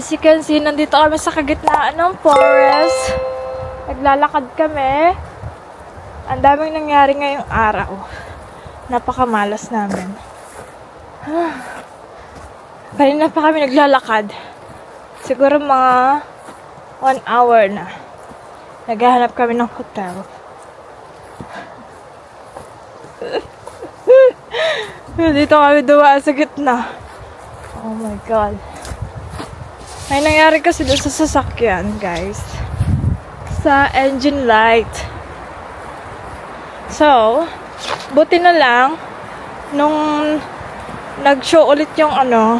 As you can see, nandito kami sa kagitnaan ng forest. Naglalakad kami. Ang daming nangyari ngayong araw. Napakamalas namin. Kanina pa kami naglalakad. Siguro mga one hour na. Naghahanap kami ng hotel. Dito kami dumaan sa gitna. Oh my God. May nangyari kasi doon sa sasakyan, guys. Sa engine light. So, buti na lang, nung nag-show ulit yung ano,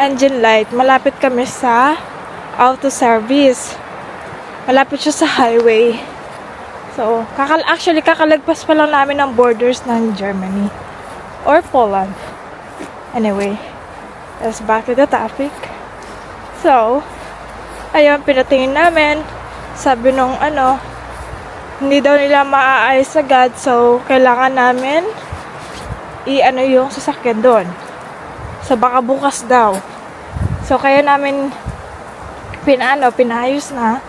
engine light, malapit kami sa auto service. Malapit siya sa highway. So, kakal actually, kakalagpas pa lang namin ng borders ng Germany. Or Poland. Anyway, let's back to the topic. So, ayun, pinatingin namin. Sabi nung ano, hindi daw nila maaayos agad. So, kailangan namin i-ano yung sasakyan doon. So, baka bukas daw. So, kaya namin pinaano, pinayos na.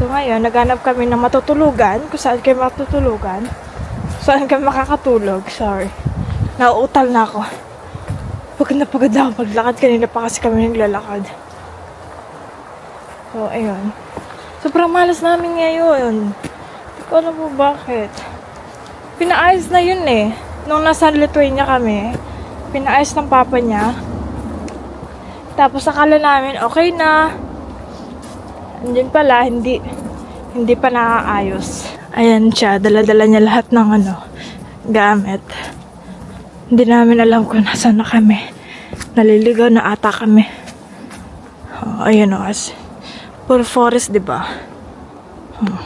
So, ngayon, naghanap kami ng matutulugan. Kung saan kayo matutulugan. Saan kami makakatulog. Sorry. Nauutal na ako. Pagod na pagod ako paglakad. Kanina pa kasi kami naglalakad. So, ayun. Sobrang malas namin ngayon. Hindi ko alam po bakit. Pinaayos na yun eh. Nung nasa Lithuania kami, pinaayos ng papa niya. Tapos akala namin okay na. Andyan pala, hindi hindi pa naaayos. Ayan siya, dala-dala niya lahat ng ano, gamit. Hindi namin alam kung nasaan na kami. Naliligaw na ata kami. Oh, ayan o, as. Puro forest, di ba? Hmm.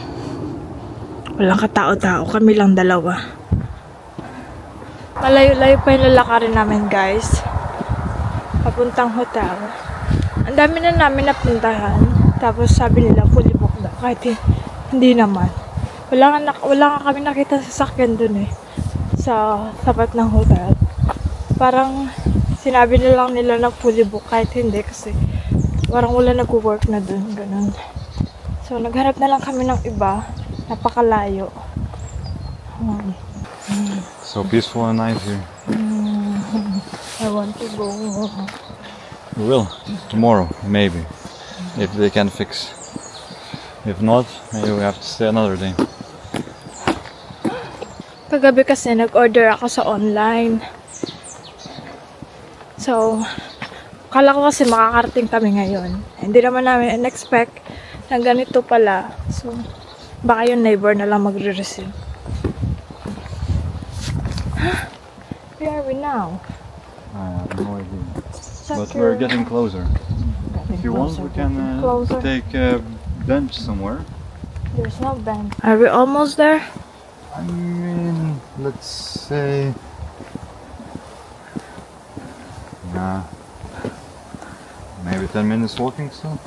Walang katao-tao, kami lang dalawa. Malayo-layo pa yung lalakarin namin, guys. Papuntang hotel. Ang dami na namin napuntahan. Tapos sabi nila, fully booked daw. Kahit hi- hindi naman. Wala nga, nak- wala nga kami nakita sa sakyan dun eh. Sa tapat ng hotel. Parang sinabi na lang nila na fully booked kahit hindi kasi parang wala nag-work na dun. Ganun. So, naghanap na lang kami ng iba. Napakalayo. Hmm. So peaceful and nice here. I want to go. We will tomorrow, maybe, if they can fix. If not, maybe we have to stay another day. Kagabi kasi nag-order ako sa online. So, kala ko kasi makakarating kami ngayon. Hindi naman namin in-expect na ganito pala. So, baka yung neighbor na lang magre-receive. Where are we now? I have no idea. But we're getting closer. Getting If you want, closer, we can uh, take a bench somewhere. There's no bench. Are we almost there? I mean, let's say. Nah. Maybe 10 minutes walking still.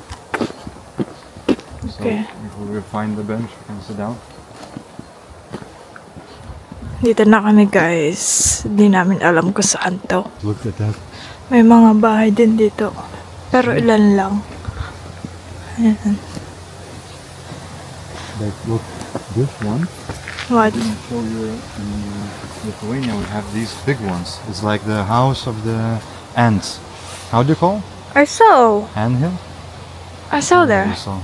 So Okay. if we will find the bench, we can sit down. Dito na kami guys. Hindi namin alam kung saan to. Look at that. May mga bahay din dito. Pero hmm. ilan lang. Ayan. Like, look, this one. What? I'll show you in Lithuania we have these big ones. It's like the house of the ants. How do you call? I saw. Ant hill? I saw there. You saw.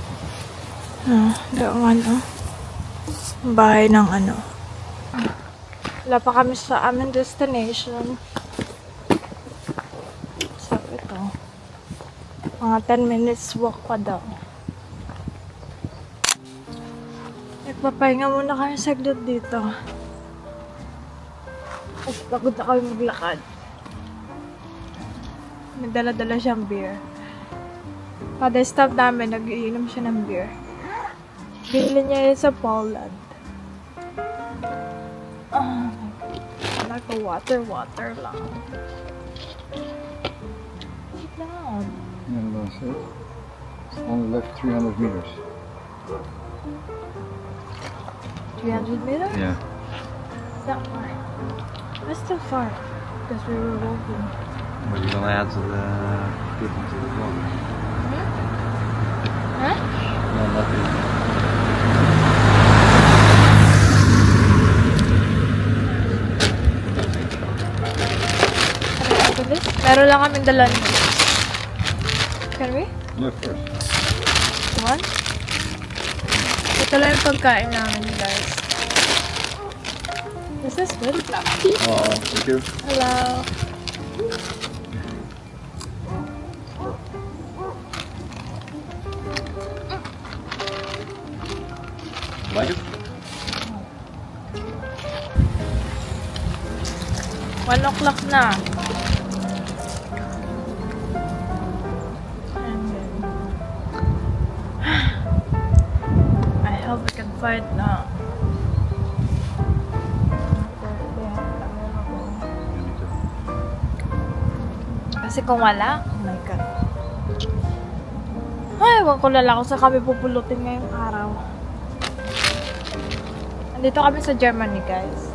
Oh, doon ano. Bahay ng ano. Wala pa kami sa aming destination. So, ito. Mga 10 minutes walk pa daw. Nagpapahinga muna kami saglit dito. At pagod na kami maglakad. May dala-dala siyang beer. Kada stop namin, nag-iinom siya ng beer. Bili niya yun sa Poland. Ah, like a water, water lang. Sit down. And that's it. It's only left 300 meters. 300 meters? Yeah. It's not far. That's still far. Because we were walking. What are you gonna add to the people to the vlog? Huh? No, nothing. Meron lang kaming dalan. Can we? Yeah, of course. One? Ito lang yung pagkain namin, guys. This is good. Oh, thank you. Hello. 1 o'clock na. I hope we can find now. Kasi kung wala, oh my God. Ay, huwag ko lala kung sa kami pupulutin ngayong araw. Andito kami sa Germany, guys.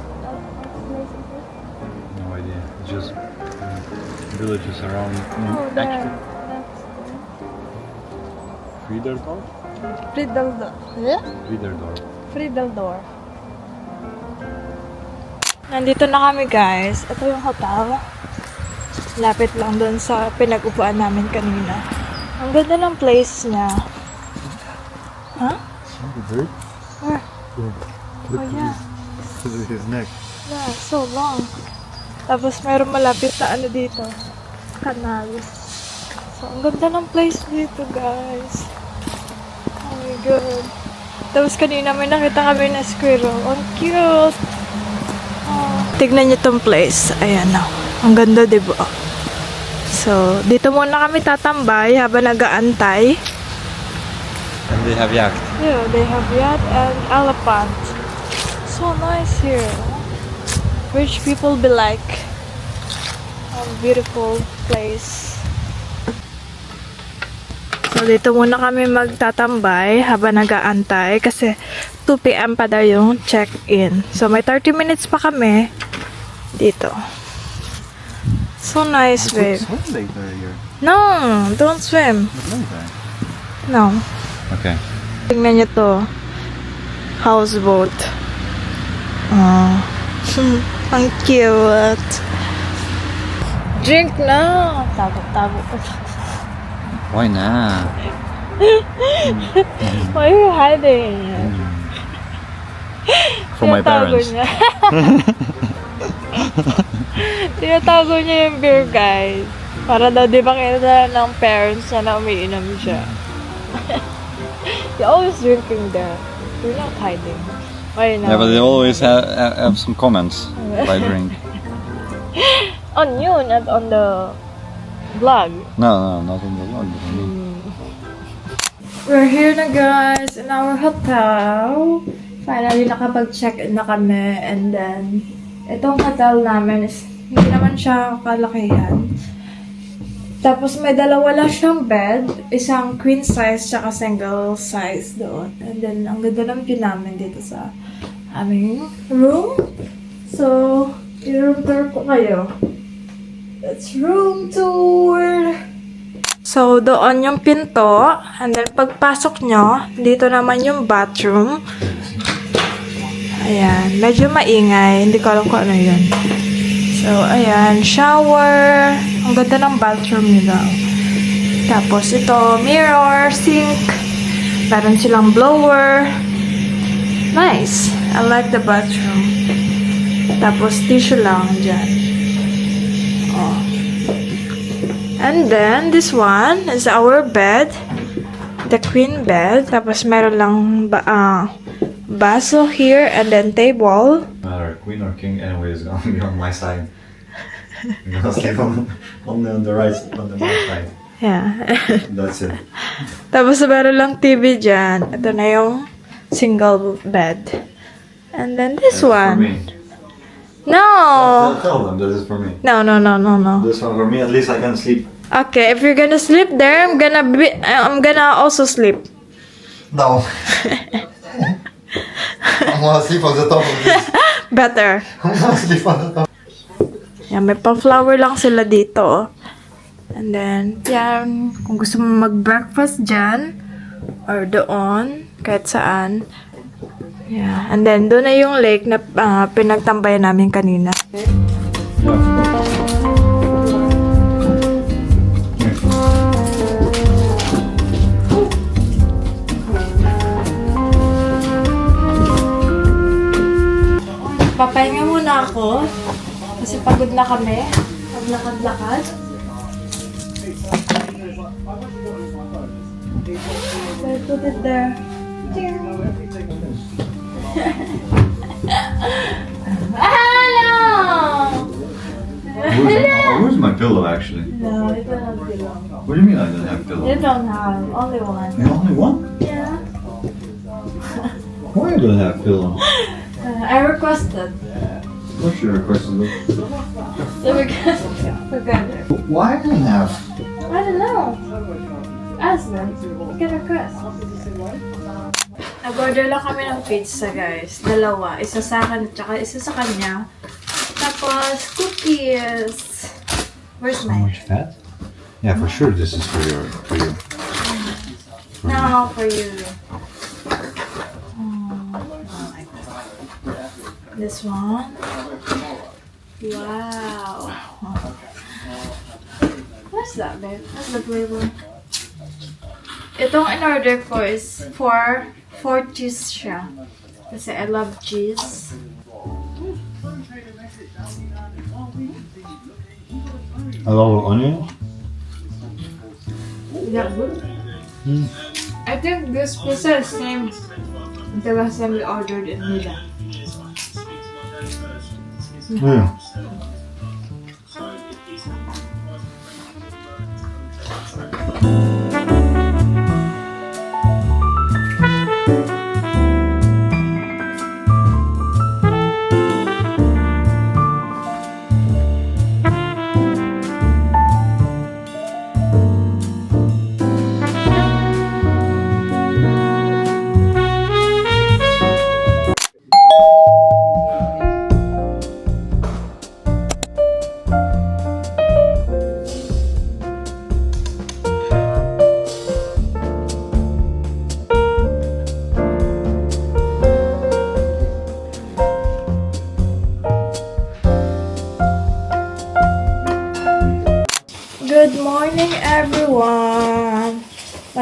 Villages around. Oh, there. Actually, That's Friederdorf? Friedeldor. Yeah? Friederdorf. Friedeldor. Nandito na kami guys. Ito yung hotel. Lapit lang doon sa pinag-upuan namin kanina. Ang ganda ng place niya. Huh? See the bird? Where? Look Oh yeah. his, his neck. Yeah, so long. Tapos meron malapit na ano dito. Kanal. So, ang ganda ng place dito, guys. Oh my God. Tapos kanina may nakita kami na squirrel. Ang cute! Oh. Tignan niyo tong place. Ayan na. Ang ganda, di ba? So, dito muna kami tatambay habang nag-aantay. And they have yak. Yeah, they have yacht and elephant. So nice here. Rich people be like. A beautiful place. So dito muna kami magtatambay habang nag-aantay kasi 2 p.m. pa daw yung check-in. So may 30 minutes pa kami dito. So nice, babe. Swim later here. No, don't swim. No. Okay. Tingnan niyo to. Houseboat. Oh. Ang cute. Drink na. Tago-tago ko. Why not? Why are you hiding? For my Tinatago parents. Niya. Tinatago niya yung beer, guys. Para daw di makita ng parents niya na umiinom siya. You're always drinking there. You're not hiding. Why not? Yeah, but they always have, have some comments if I drink. On you, not on the vlog. No, no, not on the vlog. but me. We're here na guys in our hotel. Finally, nakapag-check-in na kami. And then, itong hotel namin is hindi naman siya kalakihan. Tapos may dalawa lang siyang bed. Isang queen size tsaka single size doon. And then, ang ganda ng view namin dito sa aming room. So, i-room tour ko kayo. Let's room tour! So, doon yung pinto. And then, pagpasok nyo, dito naman yung bathroom. Ayan. Medyo maingay. Hindi ko alam kung ano yun. So, ayan. Shower. Ang ganda ng bathroom nila. Tapos, ito, mirror, sink. Meron silang blower. Nice. I like the bathroom. Tapos, tissue lang dyan. And then, this one is our bed. The queen bed. Tapos, meron lang ba ah, baso here and then table. matter, queen or king, anyway, is gonna be on my side. I'm gonna sleep on, on, the, on the right, on the left side. Yeah. That's it. Tapos, meron lang TV dyan. Ito na yung single bed. And then this That's one. For me. No! Tell, tell them this is for me. No, no, no, no, no. This one for me, at least I can sleep. Okay, if you're gonna sleep there, I'm gonna be, I'm gonna also sleep. No. I'm gonna sleep on the top of this. Better. I'm gonna sleep on the top. Yan, may pa-flower lang sila dito. oh. And then, yan, kung gusto mo mag-breakfast dyan, or doon, kahit saan. Yeah. And then, doon na yung lake na ah, pinagtambayan namin kanina. Papahinga muna ako. Kasi pagod na kami. Paglakad-lakad. I put it there. Hello! Where's, oh, where's my pillow actually? No, you don't have pillow. What do you mean I don't have pillow? You don't have. Only one. Only one? Yeah. Why I don't have pillow? Uh, I requested. What's your request? So we can together. Why I don't have? I don't know. Ask them. You can request. Nag-order lang kami ng pizza, guys. Dalawa. Isa sa akin, tsaka isa sa kanya. Tapos, cookies. Where's So mine? much fat? Yeah, for sure this is for your for you. No, for you. Mm, I like that. This one. Wow. What's that, babe? What's the flavor? Itong in-order ko is for four cheese siya. Kasi I love cheese. A lot of onion. Is that good? I think this pizza is same the last time we ordered in Nila. Yeah.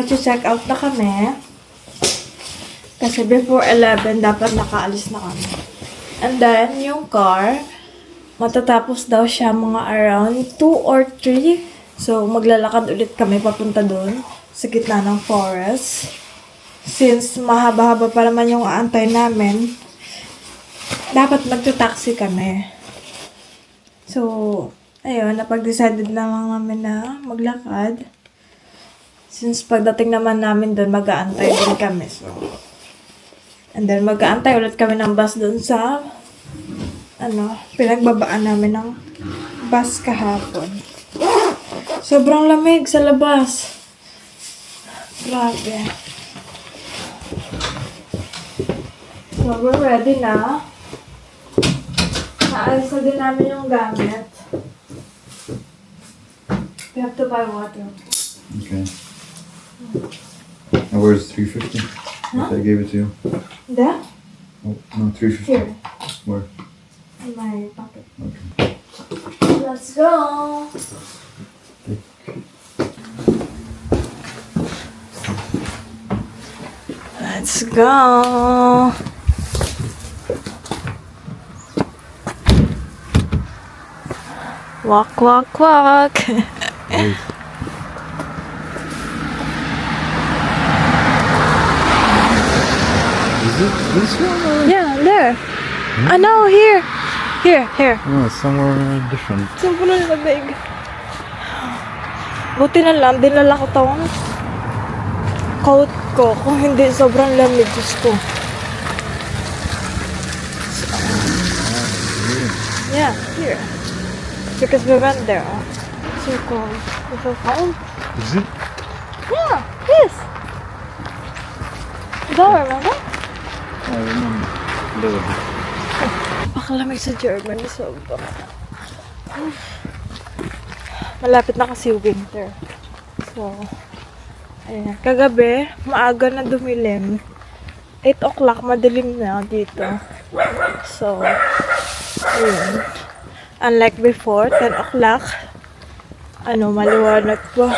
Mag-check out na kami. Kasi before 11, dapat nakaalis na kami. And then, yung car, matatapos daw siya mga around 2 or 3. So, maglalakad ulit kami papunta doon sa gitna ng forest. Since mahaba-haba pa naman yung aantay namin, dapat magta-taxi kami. So, ayun, napag-decided na lang namin na maglakad. Since pagdating naman namin doon, mag-aantay din kami. So, and then mag-aantay ulit kami ng bus doon sa, ano, pinagbabaan namin ng bus kahapon. Sobrang lamig sa labas. Grabe. So, we're ready na. Naayos na din namin yung gamit. We have to buy water. Okay. And where's 350? If I gave it to you. There? Oh, no, 350. Here. Where? In my pocket. Okay. Let's go! Let's go! Walk, walk, walk! Wait. Is it this one or? yeah, there! I know, here! Here, here. No, it's somewhere different. Sobrang lamig. Buti na lang, dinala ko tong coat ko. Kung hindi, sobrang lamig. Ko. Yeah, here. Because we went there. oh. So cold. It's so cold. Is it? Yeah, yes. Don't remember? I remember. A little bit. Pakalamig sa Germany, sobra. Malapit na kasi winter. So, ayan. Kagabi, maaga na dumilim. 8 o'clock, madilim na dito. So, ayun. Unlike before, 10 o'clock, ano, maliwanag po.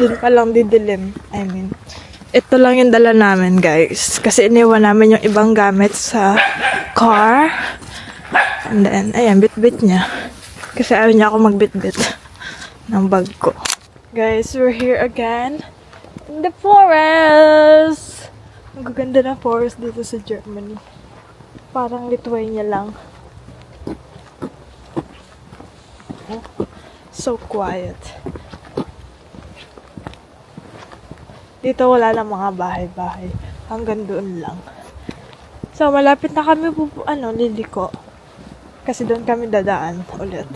Dun pa lang didilim. I mean, ito lang yung dala namin, guys. Kasi iniwan namin yung ibang gamit sa car. And then, ayan, bit-bit niya. Kasi ayaw niya ako magbit-bit ng bag ko. Guys, we're here again in the forest. Ang gaganda ng forest dito sa Germany. Parang Lithuania lang. So quiet. Dito wala na mga bahay-bahay. Hanggang doon lang. So, malapit na kami pupu, ano, liliko. Kasi doon kami dadaan ulit.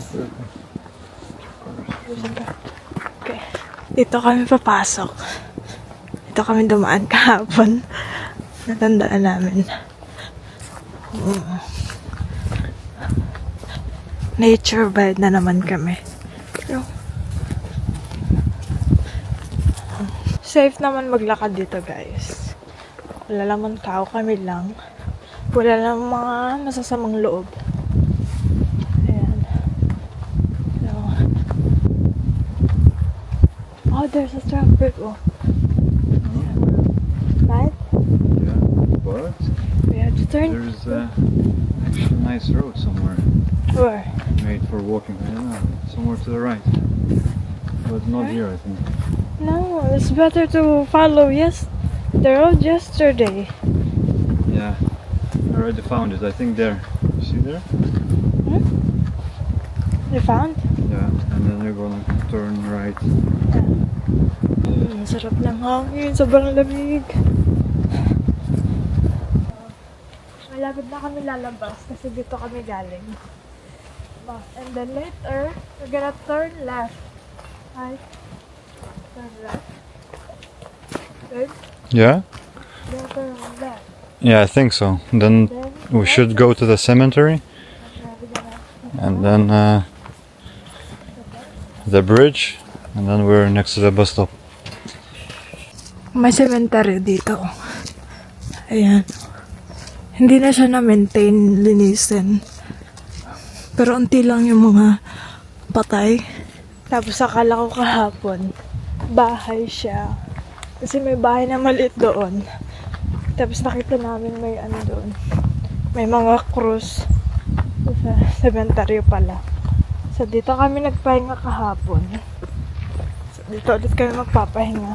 Okay. Dito kami papasok. Dito kami dumaan kahapon. Natandaan namin. Mm. Nature bed na naman kami. Pero, safe naman maglakad dito guys. Wala naman tao kami lang. Wala namang mga masasamang loob. Ayan. So, oh, there's a traffic. Oh. Right? Yeah, but We have to turn. there's uh, actually a nice road somewhere Where? made for walking. I don't know, somewhere to the right. But not Right? here, I think. No, it's better to follow yes the road yesterday. Yeah, I already found it. I think there. You see there? You found? Yeah, and then you're gonna turn right. Yeah. Mm, sarap ng hangin, sobrang lamig. Malapit na kami lalabas kasi dito kami galing. Ba- And then later, we're gonna turn left. Right? Good? Yeah? Yeah, I think so. Then we should go to the cemetery and then uh, the bridge, and then we're next to the bus stop. May cemetery dito. Ayan. Hindi na siya na-maintain, linisin. Pero unti lang yung mga patay. Tapos akala ko kahapon, bahay siya. Kasi may bahay na maliit doon. Tapos nakita namin may ano doon. May mga krus. Sa cemetery pala. So dito kami nagpahinga kahapon. So, dito ulit kami magpapahinga.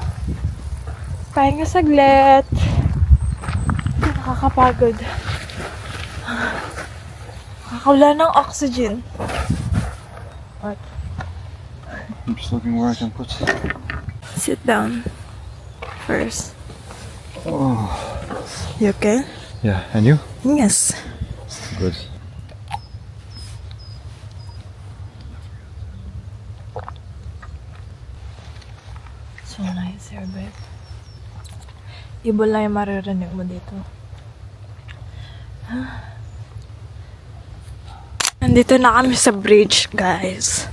Pahinga saglit. Nakakapagod. Nakakawala ng oxygen. What? I'm just looking where I can put. Sit down. First. Oh, You okay? yeah, and you? Yes. Good. So nice here, babe. Ibon lang yung maririnig mo dito. Nandito na kami sa bridge, guys.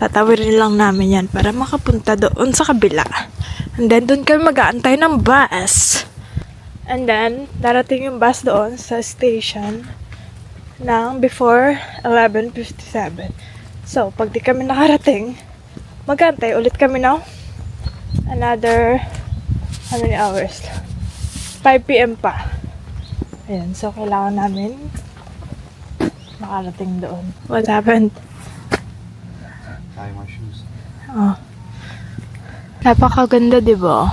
Tatawirin lang namin yan para makapunta doon sa kabila. And then, doon kami mag-aantay ng bus. And then, darating yung bus doon sa station ng before 11.57. So, pag di kami nakarating, mag-aantay ulit kami ng another how many hours? 5 p.m. pa. Ayan, so kailangan namin makarating doon. What happened? Tie my shoes. Oh. Napakaganda, di ba?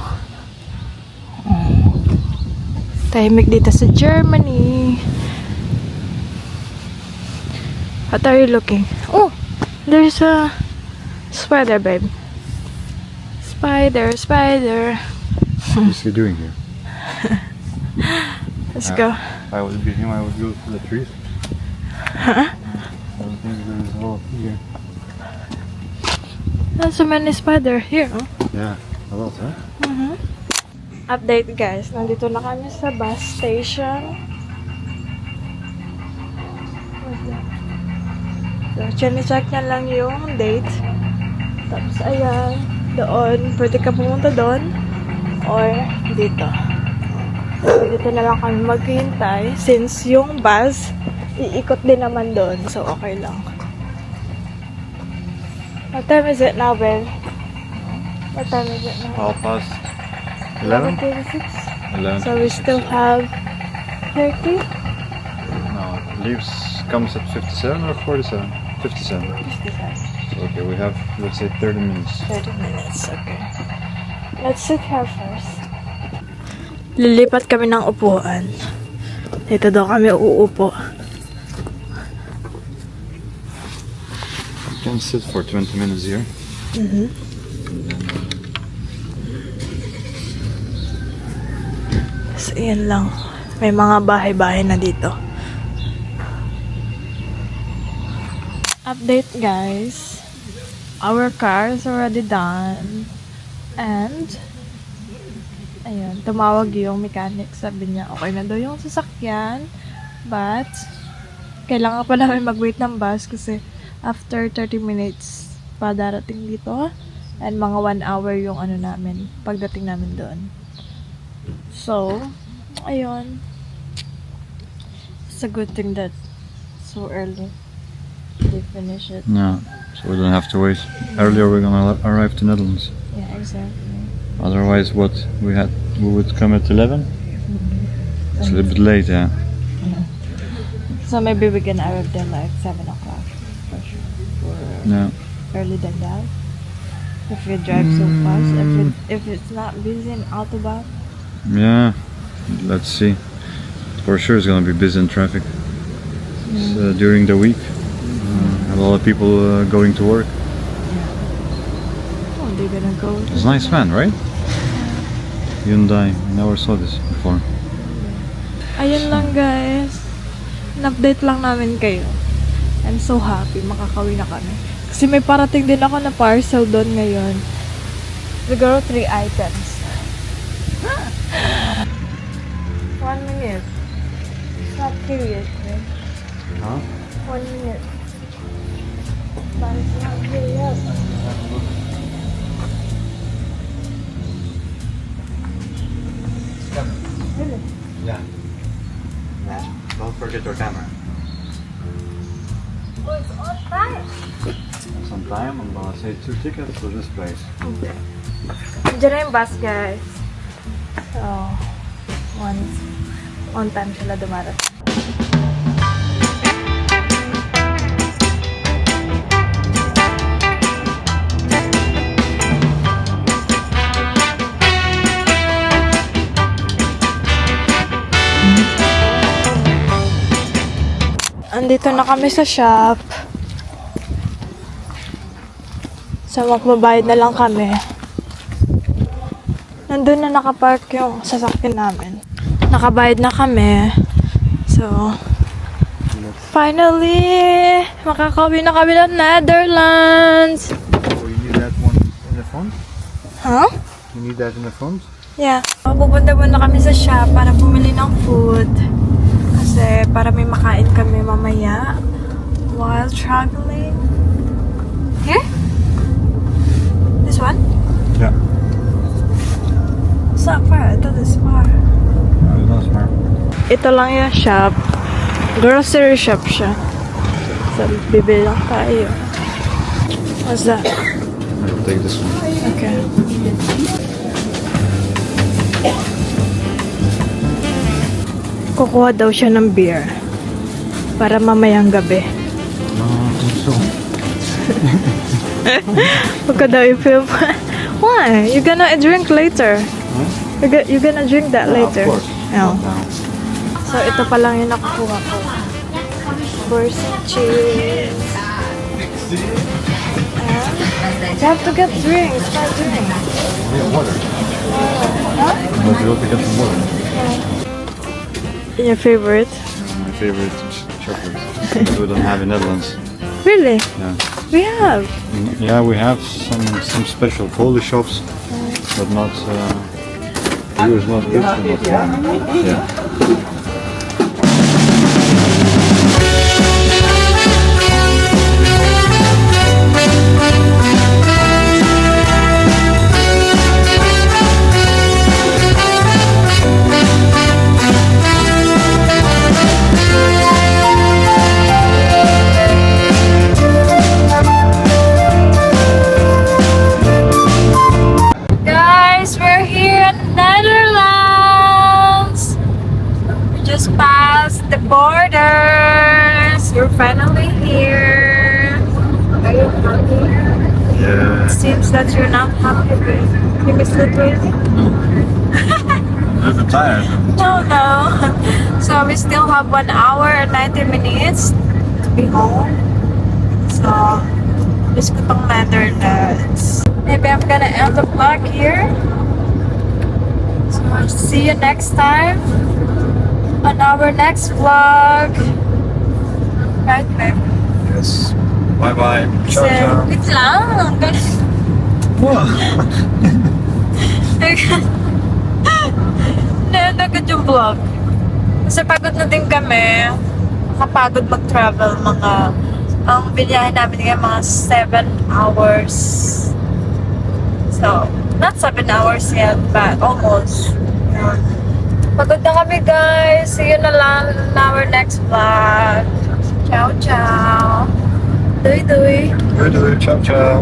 Oh. Tahimik dito sa Germany. What are you looking? Oh, there's a spider, babe. Spider, spider. What's he doing here? Let's Uh, go. If I would be him, I would go to the trees. I don't think there's a lot here. There's so many spider here. Oh. Yeah, a lot, huh? Update guys, nandito na kami sa bus station. So, chine-check na lang yung date. Tapos ayan, doon, pwede ka pumunta doon. Or dito. So, dito na lang kami maghihintay since yung bus iikot din naman doon. So, okay lang. What time is it now, babe? What time is it now? Half past 11? 11:36. 11. So, we still have 30? No, leaves comes at 57 or 47? 57. 55. So, okay, we have, let's say, 30 minutes. 30 minutes, okay. Let's sit here first. Lilipat kami ng upuan. Dito daw kami uupo. Can sit for 20 minutes here. So, yan lang. May mga bahay-bahay na dito. Update, guys. Our car is already done. And, ayun, tumawag yung mechanic. Sabi niya, okay na daw yung sasakyan. But, kailangan pa namin mag-wait ng bus kasi after 30 minutes pa darating dito. And mga 1 hour yung ano namin, pagdating namin doon. So, ayun. It's a good thing that so early they finish it. Yeah, so we don't have to wait. Earlier we're gonna ar- arrive to Netherlands. Yeah, exactly. Otherwise, what we had, we would come at 11. It's a little bit late, yeah. So maybe we can arrive there like 7 o'clock. Yeah. early than that. If you drive so fast, if it, if it's not busy in Autobahn, Yeah, let's see. For sure, it's gonna be busy in traffic It's, uh, during the week. Uh, a lot of people uh, going to work. oh, they're gonna go. It's a nice van, right? Hyundai. I never saw this before. Ayun lang guys. An-update lang namin kayo. I'm so happy makakawi na kami. Kasi may parating din ako na parcel doon ngayon. Siguro three items. One minute. Stop curious, man. Huh? One minute. But it's not curious. Really? Yeah. Don't forget your camera. Oh, it's on time. Sometime I'm gonna say two tickets to this place. Okay. Diyan na yung bus, guys. So, once on time sila dumarating. Andito na kami sa shop. So, magbabayad na lang kami. Nandun na nakapark yung sasakyan namin. Nakabayad na kami. So, finally, makakauwi na kami ng Netherlands. Oh, you need that one in the front? Huh? You need that in the front? Yeah. Pupunta muna kami sa shop para bumili ng food. Kasi para may makain kami mamaya while traveling. Here? This one? Yeah. It's not far. I thought it's far. No, it's not smart. Ito lang yung shop. Grocery shop siya. So, bibili lang tayo. What's that? I'll take this one. Okay. Kukuha daw siya ng beer. Para mamayang gabi. Think so. Huwag ka daw i-film. Why? You're gonna drink later. You're, go- you're gonna drink that later. of course. Now. So, ito pa lang yung nakukuha ko. Burst cheese. And you have to get drinks. Five drinks. Yeah, water. Let's go to get some water. Your favorite? My favorite ch- chocolate. we don't have in Netherlands. Really? Yeah. We have. Yeah, we have some some special Polish shops, but not. Uh, here is not good. not, yeah. Home. So, miss ko tong Netherlands. Maybe I'm gonna end the vlog here. So, see you next time on our next vlog. Right, babe? Yes. Bye bye. Ciao, Kasi, wait lang. Hindi, agad yung vlog. Kasi pagod na din kami. Nakapagod mag-travel mga ang binyahe namin ngayon mga 7 hours. So, not 7 hours yet, but almost. Pagod na kami guys. See you na lang in our next vlog. Ciao, ciao. Doy, doy. Ciao, ciao.